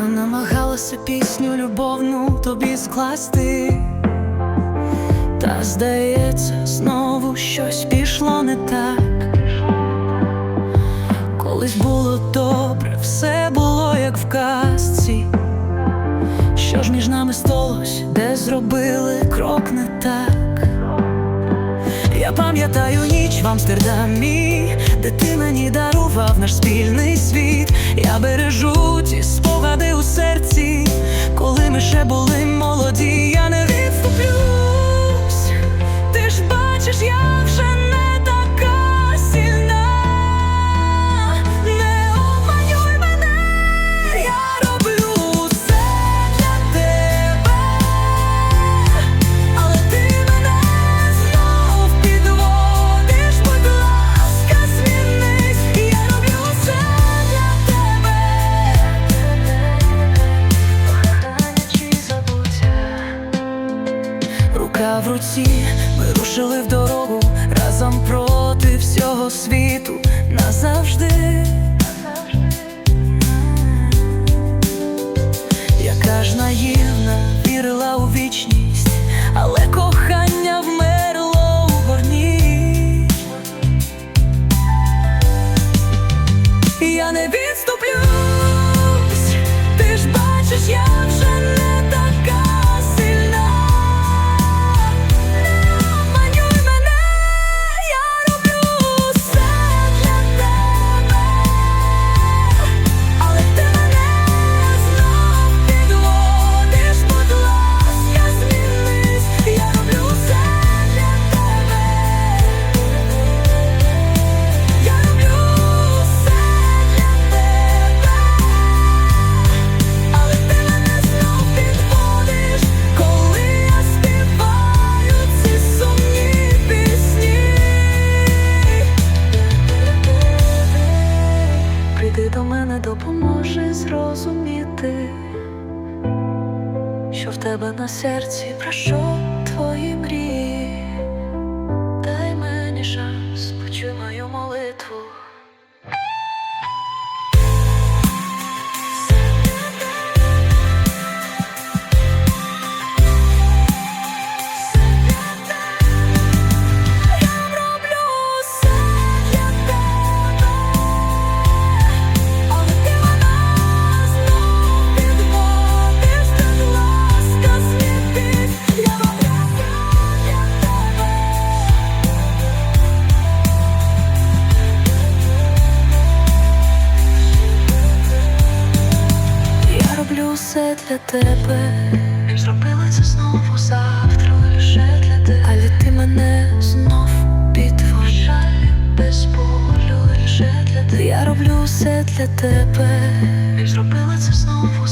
намагалася пісню любовну тобі скласти, та здається, знову щось пішло не так. Колись було добре, все було як в казці. Що ж між нами сталося, де зробили крок не так? Я пам'ятаю ніч в Амстердамі, де ти мені дарував наш спільний світ. Я бережу ті спогади ми ще були молоді, я не відступлюсь. Рука в руці, ми рушили в дорогу разом проти всього світу назавжди. Прийди до мене, допоможе зрозуміти, що в тебе на серці, про що твої мрії. Дай мені шанс, почуй мою молитву. Все для тебе. Зробила це знову завтра лише для тебе. Але ти мене знов підважає без болю лише для тебе. Я роблю все для тебе. Зробила це знову